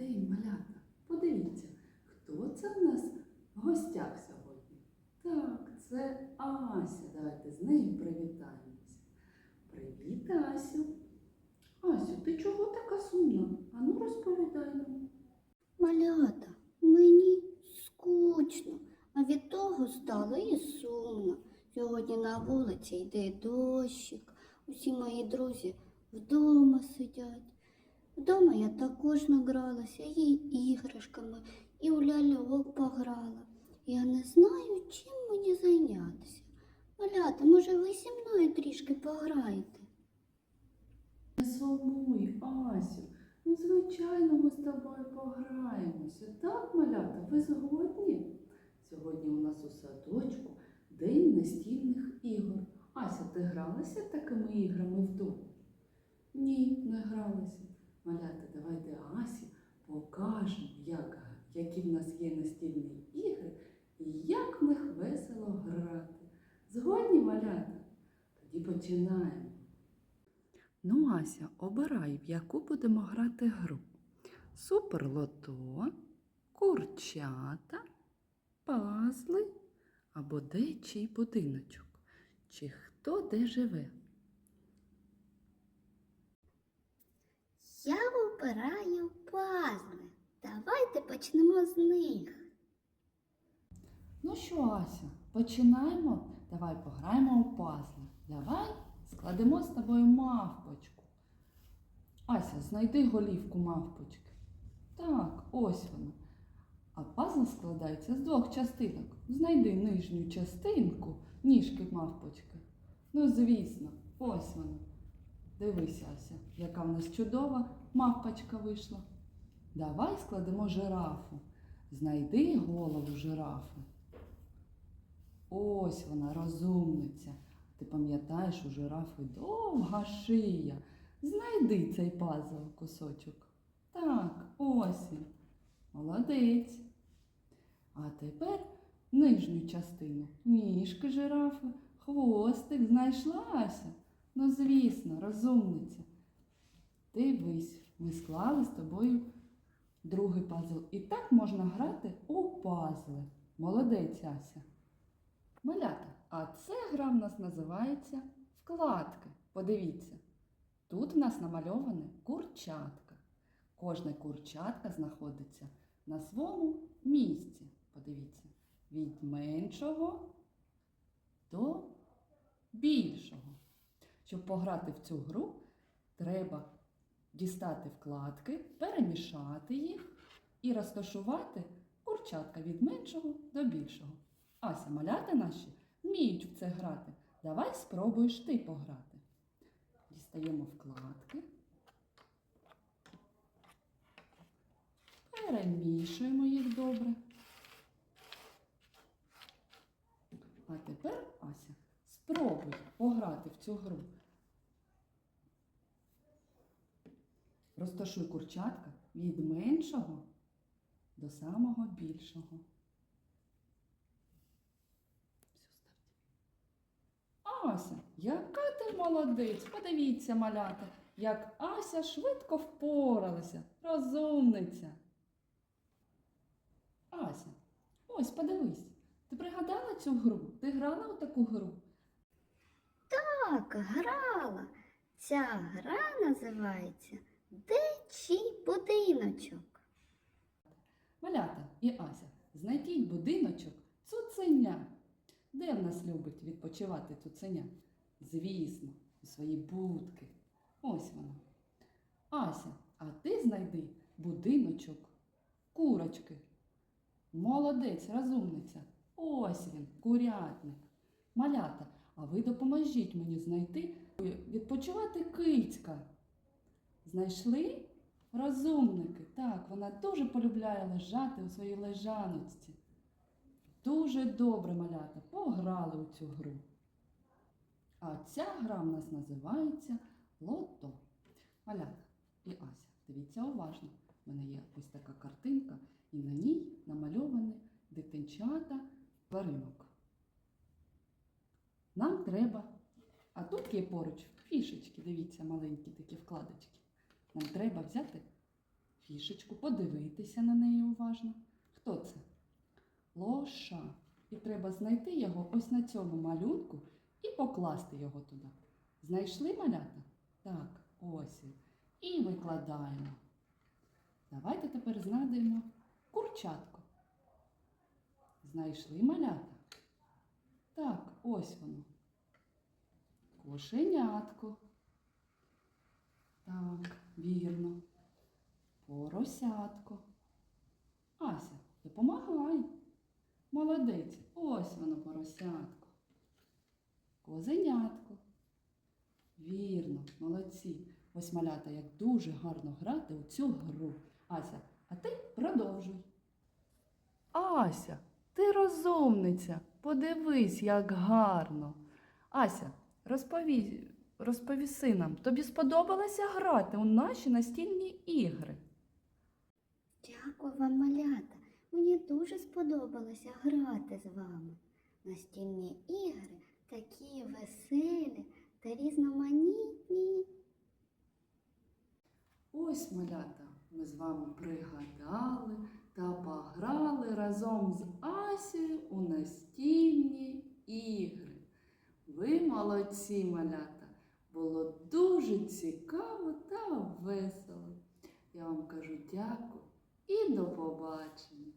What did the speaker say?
день, малята. Подивіться, хто це в нас в гостях сьогодні? Так, це Ася. Давайте з нею привітаємося. Привіт, Асю. Асю, ти чого така сумна? Ану розповідай нам. Малята, мені скучно, а від того стало і сумно. Сьогодні на вулиці йде дощик. Усі мої друзі вдома сидять. Вдома я також награлася і іграшками, і у ляльок пограла. Я не знаю, чим мені зайнятися. Малята, може, ви зі мною трішки пограєте? Не сумуй, Асю. Ну, звичайно, ми з тобою пограємося. Так, малята, ви згодні? Сьогодні у нас у садочку день настільних ігор. Ася, ти гралася такими іграми вдома? Ні, не гралася. Малята, давайте Асі покажемо, як, які в нас є настільні ігри і як в них весело грати. Згодні, малята? Тоді починаємо. Ну, Ася, обирай, в яку будемо грати гру. Суперлото, курчата, пазли або де чий будиночок. Чи хто де живе? Я обираю пазли. Давайте почнемо з них. Ну що, Ася, починаємо? Давай пограємо у пазли. Давай складемо з тобою мавпочку. Ася, знайди голівку мавпочки. Так, ось вона. А пазл складається з двох частинок. Знайди нижню частинку ніжки мавпочки. Ну, звісно, ось вона. Дивися, Ася, яка в нас чудова мавпочка вийшла. Давай складемо жирафу. Знайди голову жирафи. Ось вона, розумниця. Ти пам'ятаєш, у жирафи довга шия. Знайди цей пазл кусочок. Так, ось він. Молодець. А тепер нижню частину. Ніжки жирафи, хвостик знайшлася. Ну, звісно, розумниця. Дивись, ми склали з тобою другий пазл. І так можна грати у пазли. Молодець, Ася. Малята, а це гра в нас називається вкладки. Подивіться. Тут в нас намальоване курчатка. Кожне курчатка знаходиться на своєму місці. Подивіться, від меншого до більшого. Щоб пограти в цю гру, треба дістати вкладки, перемішати їх і розташувати курчатка від меншого до більшого. Ася, малята наші вміють в це грати. Давай спробуєш ти пограти. Дістаємо вкладки. Перемішуємо їх добре. А тепер, Ася, спробуй пограти в цю гру. Розташуй курчатка від меншого до самого більшого. Ася, яка ти молодець! Подивіться, малята, як Ася швидко впоралася, розумниця. Ася, ось подивись, ти пригадала цю гру? Ти грала у таку гру? Так, грала. Ця гра називається Де чий будиночок? Малята і Ася, знайдіть будиночок цуценя. Де в нас любить відпочивати цуценя? Звісно, у своїй будки. Ось вона. Ася, а ти знайди будиночок курочки. Молодець, розумниця. Ось він, курятник. Малята, а ви допоможіть мені знайти відпочивати кицька. Знайшли? Розумники. Так, вона дуже полюбляє лежати у своїй лежаночці. Дуже добре, малята, пограли у цю гру. А ця гра в нас називається Лото. Малята і Ася, дивіться уважно. У мене є ось така картинка, і на ній намальовані дитинчата тваринок. Нам треба. А тут є поруч фішечки, дивіться, маленькі такі вкладочки. Нам треба взяти фішечку, подивитися на неї уважно. Хто це? Лоша. І треба знайти його ось на цьому малюнку і покласти його туди. Знайшли малята? Так, ось. І викладаємо. Давайте тепер знайдемо курчатко. Знайшли малята? Так, ось воно. Кошенятко. Так, вірно. Поросятко. Ася, допомагай. Молодець. Ось воно поросятко. Козенятко. Вірно, молодці. Ось малята, як дуже гарно грати у цю гру. Ася, а ти продовжуй. Ася, ти розумниця. Подивись, як гарно. Ася, розпові, розповіси нам, тобі сподобалося грати у наші настільні ігри? Дякую вам, малята. Мені дуже сподобалося грати з вами. Настільні ігри такі веселі та різноманітні. Ось малята, ми з вами пригадали та пограли разом з Асією у настільні ігри. Ви молодці, малята! Дуже цікаво та весело. Я вам кажу дякую і до побачення.